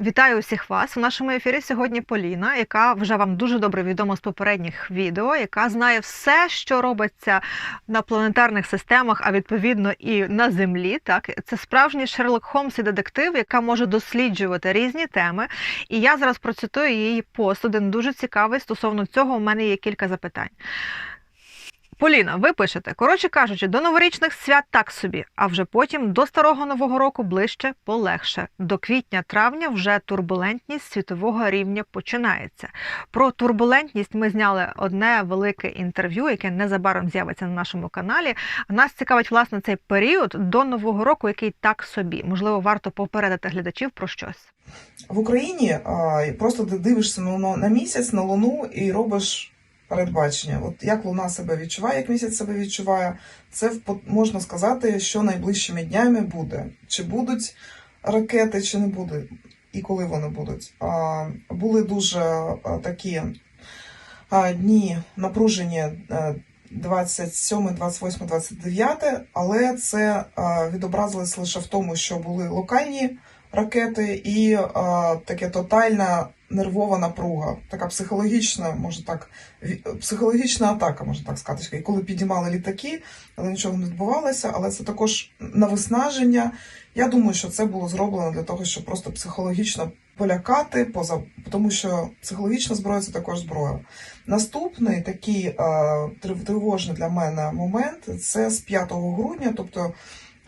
Вітаю усіх вас у нашому ефірі сьогодні Поліна, яка вже вам дуже добре відома з попередніх відео, яка знає все, що робиться на планетарних системах, а відповідно і на землі. Так це справжній Шерлок Холмс і детектив, яка може досліджувати різні теми. І я зараз процитую її пост, один дуже цікавий. Стосовно цього у мене є кілька запитань. Поліна, ви пишете, коротше кажучи, до новорічних свят так собі, а вже потім до старого нового року ближче полегше. До квітня-травня вже турбулентність світового рівня починається. Про турбулентність ми зняли одне велике інтерв'ю, яке незабаром з'явиться на нашому каналі. Нас цікавить власне цей період до нового року, який так собі. Можливо, варто попередити глядачів про щось. В Україні просто ти дивишся на, місяць, на луну і робиш передбачення. От як луна себе відчуває, як місяць себе відчуває, це можна сказати, що найближчими днями буде. Чи будуть ракети, чи не буде, і коли вони будуть. Були дуже такі дні напружені. е, 27, 28, 29, але це відобразилось лише в тому, що були локальні ракети і таке тотальна нервова напруга, така психологічна, може так, психологічна атака, можна так сказати. І коли підіймали літаки, але нічого не відбувалося, але це також на виснаження. Я думаю, що це було зроблено для того, щоб просто психологічно полякати, поза тому що психологічна зброя це також зброя. Наступний такий е, тривожний для мене момент це з 5 грудня, тобто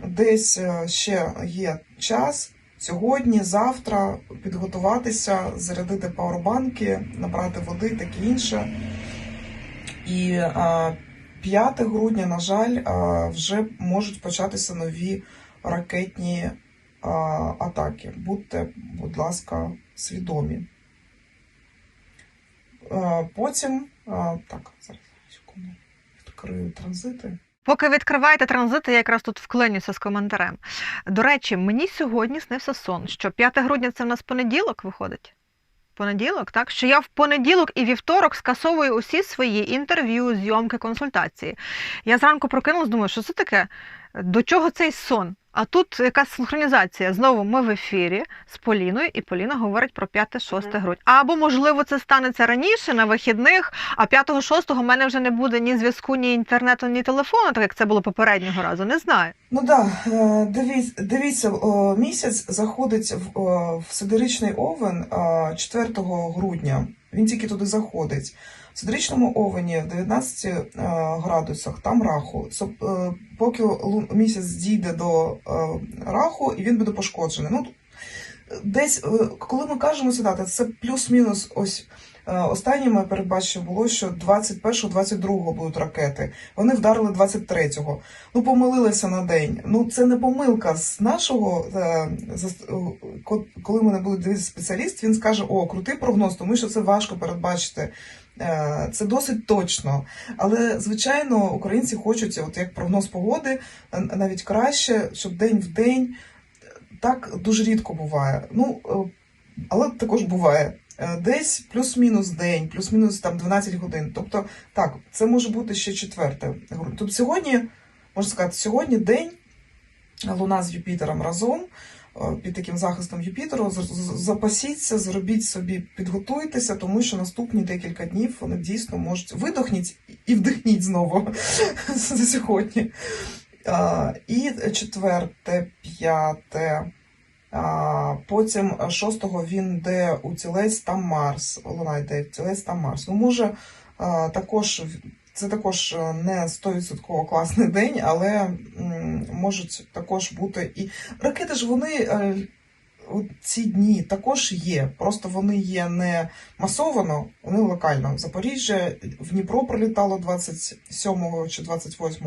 десь е, ще є час сьогодні, завтра підготуватися, зарядити пауербанки, набрати води, таке інше. І е, 5 грудня, на жаль, вже можуть початися нові ракетні атаки. Будьте, будь ласка, свідомі. Е, Потім, е, так, зараз секунду, відкрию транзити. Поки відкриваєте транзити, я якраз тут вклинюся з коментарем. До речі, мені сьогодні снився сон, що 5 грудня це в нас понеділок виходить. Понеділок, так? Що я в понеділок і вівторок скасовую усі свої інтерв'ю, зйомки, консультації. Я зранку прокинулась, думаю, що це таке? До чого цей сон? А тут якась синхронізація. Знову ми в ефірі з Поліною, і Поліна говорить про 5-6 Мгм. грудня. Або, можливо, це станеться раніше на вихідних, а 5-6 в мене вже не буде ні зв'язку, ні інтернету, ні телефону, так як це було попереднього разу. Не знаю. Ну так, да, дивіться, дивіться, місяць заходить в, сидеричний овен а, 4 грудня. Він тільки туди заходить. В сидеричному овені в 19 е, градусах там раху. Е, Поки місяць дійде до е, раху, і він буде пошкоджений. Ну, десь, коли ми кажемо сідати, це плюс-мінус ось. Е, Останнє передбачення було, що 21-22 будуть ракети. Вони вдарили 23-го. Ну, помилилися на день. Ну, це не помилка з нашого. е, Коли мене буде дивитися спеціаліст, він скаже: о, крутий прогноз, тому що це важко передбачити. Е, Це досить точно. Але, звичайно, українці хочуть, от як прогноз погоди, навіть краще, щоб день в день. Так дуже рідко буває. Ну, але також буває. Е, Десь плюс-мінус день, плюс-мінус там 12 годин. Тобто, так, це може бути ще четверте. грудня. Тобто сьогодні, можна сказати, сьогодні день Луна з Юпітером разом. е, Під таким захистом Юпітеру запасіться, зробіть собі, підготуйтеся, тому що наступні декілька днів вони дійсно можуть видохніть і вдихніть знову за сьогодні. І четверте, п'яте. Потім шостого він йде у тілець там Марс. Луна йде в тілець там Марс. Ну, може, також це також е, не 100% класний день, але можуть також бути і ракети ж вони. е, Ці дні також є, просто вони є не масовано, вони локально. В Запоріжжя, в Дніпро прилітало 27 чи 28.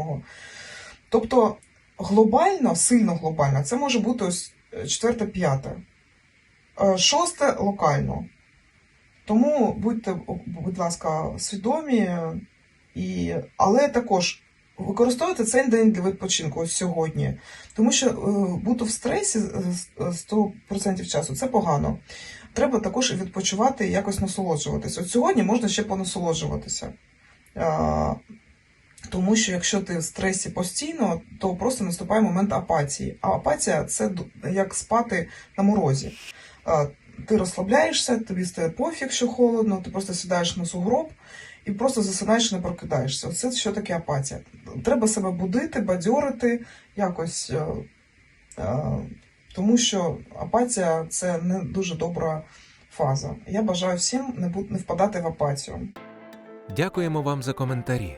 Тобто глобально, сильно глобально, це може бути ось 4-5. Шосте локально. Тому будьте, будь ласка, свідомі, і... але також використовуйте цей день для відпочинку ось сьогодні. Тому що е, бути в стресі е, 100% часу це погано. Треба також відпочивати і якось насолоджуватися. От сьогодні можна ще понасолоджуватися. Тому що якщо ти в стресі постійно, то просто наступає момент апатії. А апатія це як спати на морозі. Ти розслабляєшся, тобі стає пофіг, що холодно, ти просто сідаєш на сугроб і просто засинаєш і не прокидаєшся. Оце що таке апатія. Треба себе будити, бадьорити, якось. е, е, тому що апатія це не дуже добра фаза. Я бажаю всім не впадати в апатію. Дякуємо вам за коментарі.